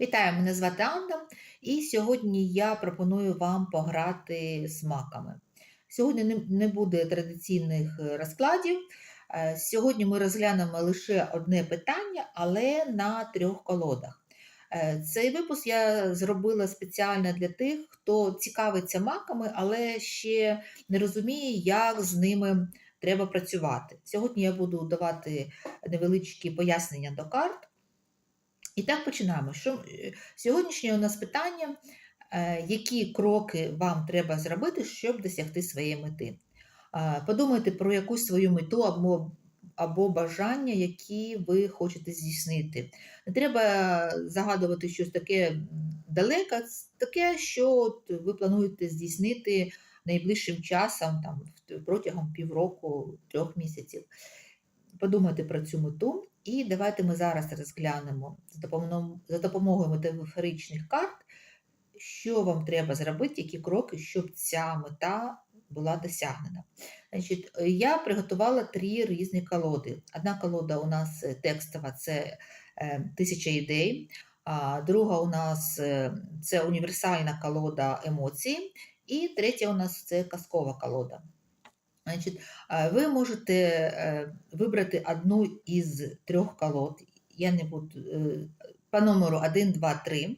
Вітаю, мене звати Анна, і сьогодні я пропоную вам пограти з маками. Сьогодні не- не буде традиційних е, розкладів. Е, Сьогодні ми розглянемо лише одне питання, але на трьох колодах. Е, Цей випуск я зробила спеціально для тих, хто цікавиться маками, але ще не розуміє, як з ними треба працювати. Сьогодні я буду давати невеличкі пояснення до карт. І так починаємо. Що, е, сьогоднішнє у нас питання, е, які кроки вам треба зробити, щоб досягти своєї мети. Подумайте про якусь свою мету або, або бажання, які ви хочете здійснити. Не треба загадувати щось таке далеке, таке, що от ви плануєте здійснити найближчим часом, там, протягом півроку, трьох місяців. Подумайте про цю мету, і давайте ми зараз розглянемо за допомогою, метафоричних карт, що вам треба зробити, які кроки, щоб ця мета була досягнена. Значить, я приготувала три різні колоди. Одна колода у нас е, текстова це е, тисяча ідей, друга у нас е, це універсальна колода емоцій, і третя у нас це казкова колода. Значить, а, ви можете е, вибрати одну із трьох колод. Я не буду е, по номеру 1, 2, 3.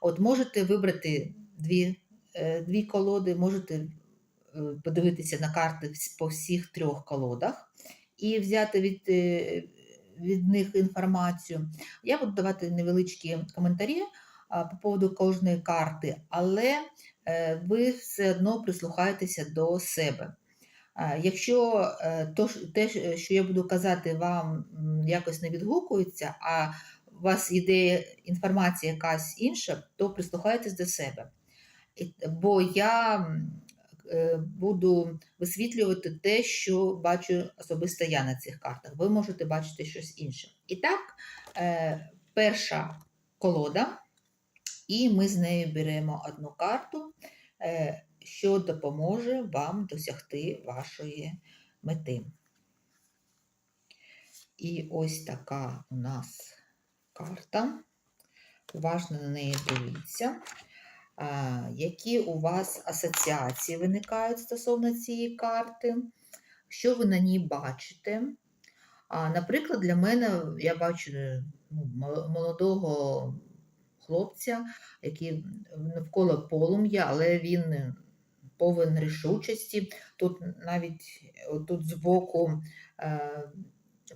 От можете вибрати дві, е, дві колоди, можете е, подивитися на карти по всіх трьох колодах і взяти від, е, від них інформацію. Я буду давати невеличкі коментарі по поводу кожної карти, але е, ви все одно прислухаєтеся до себе. Якщо е, то, те, що я буду казати, вам якось не відгукується, а у вас іде інформація якась інша, то прислухайтесь до себе. Бо я е, буду висвітлювати те, що бачу особисто я на цих картах. Ви можете бачити щось інше. І так, е, перша колода, і ми з нею беремо одну карту. Що допоможе вам досягти вашої мети. І ось така у нас карта. Уважно на неї дивіться. Які у вас асоціації виникають стосовно цієї карти, що ви на ній бачите. Наприклад, для мене я бачу ну, молодого хлопця, який навколо полум'я, але він повен рішучості. Тут навіть тут збоку е,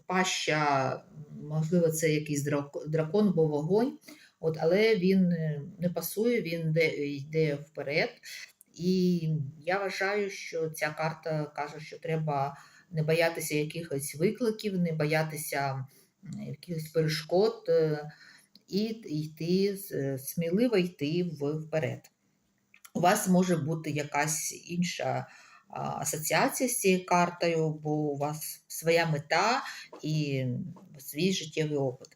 паща, можливо, це якийсь драк- дракон, бо вогонь, от, але він е, не пасує, він йде вперед. І я вважаю, що ця карта каже, що треба не боятися якихось викликів, не боятися якихось перешкод е, і йти сміливо йти вперед у вас може бути якась інша асоціація з цією картою, бо у вас своя мета і свій життєвий опит,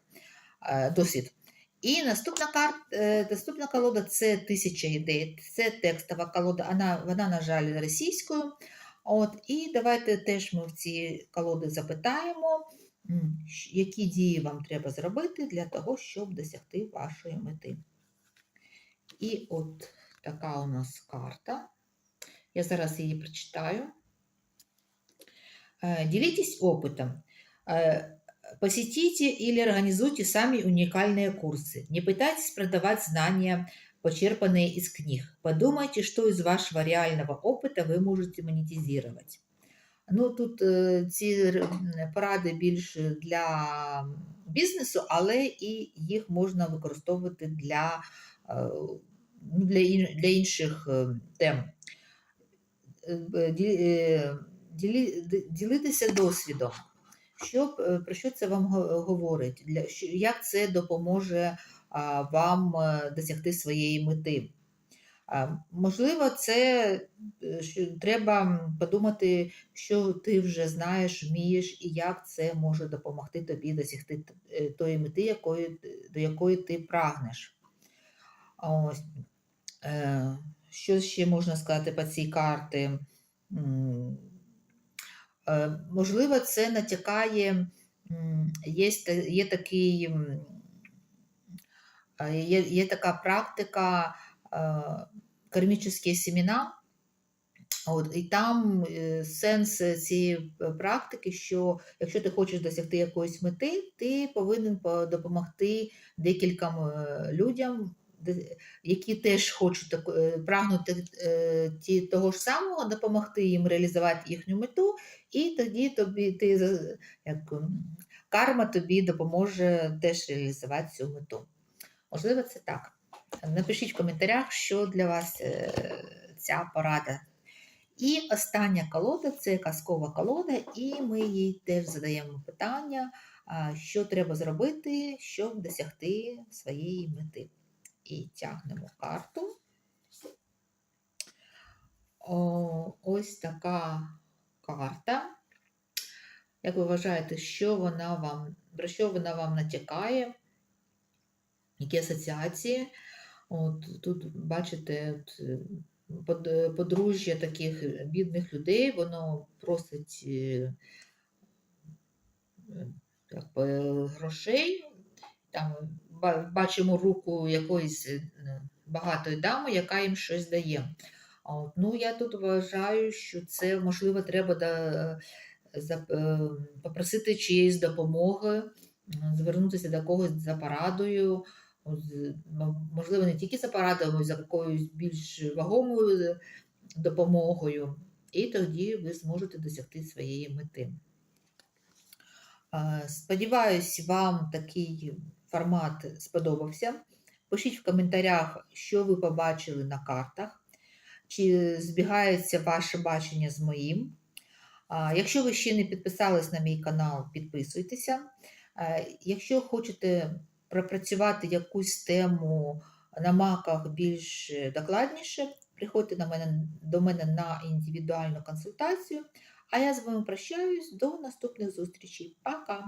е, досвід. І наступна карт, е, наступна колода це тисяча ідей. Це текстова колода, вона, вона на жаль, російською. От, і давайте теж ми в ці колоди запитаємо, які дії вам треба зробити для того, щоб досягти вашої мети. І от така у нас карта. Я зараз її прочитаю. Э, Делитесь опытом. Э, Посетите или организуйте сами уникальные курсы. Не пытайтесь продавать знания, почерпанные из книг. Подумайте, что из вашего реального опыта вы можете монетизировать. Ну, тут е, ці р- м, поради більш для бізнесу, але і їх можна використовувати для, е, ну, для, для інших е, тем. Е, е, Ділитися досвідом. Що, про що це вам говорить? Для, як це допоможе вам досягти своєї мети? Можливо, це що треба подумати, що ти вже знаєш, вмієш, і як це може допомогти тобі досягти тої мети, якої, до якої ти прагнеш. Ось. Що ще можна сказати по цій карті? Е, Можливо, це натякає, є, є такий Е, Є, є така практика е, кармічні семена. От, і там сенс цієї практики, що якщо ти хочеш досягти якоїсь мети, ти повинен допомогти декільком людям, які теж хочуть е, прагнути е, ті, того ж самого, допомогти їм реалізувати їхню мету, і тоді тобі ти як, карма тобі допоможе теж реалізувати цю мету. Можливо, це так. Напишіть в коментарях, що для вас е, ця порада. І остання колода це казкова колода, і ми їй теж задаємо питання, що треба зробити, щоб досягти своєї мети. І тягнемо карту. О, ось така карта. Як ви вважаєте, що вона вам, про що вона вам натякає? Які асоціації? От тут бачите, от, под- подружжя таких бідних людей, воно просить е, як грошей. Там бачимо руку якоїсь е, багатої дами, яка їм щось дає. От, ну, я тут вважаю, що це можливо треба да, за, е, попросити чиєїсь допомоги, звернутися до когось за порадою. Можливо, не тільки за порадою, а за якоюсь більш вагомою е, допомогою, і тоді ви зможете досягти своєї мети. Е, Сподіваюсь, вам такий формат сподобався. Пишіть в коментарях, що ви побачили на картах, чи збігається ваше бачення з моїм. Якщо ви ще не підписались на мій канал, підписуйтеся. Е, Якщо хочете пропрацювати якусь тему на маках більш докладніше, приходьте на мене, до мене на індивідуальну консультацію. А я з вами прощаюсь до наступних зустрічей. Пока!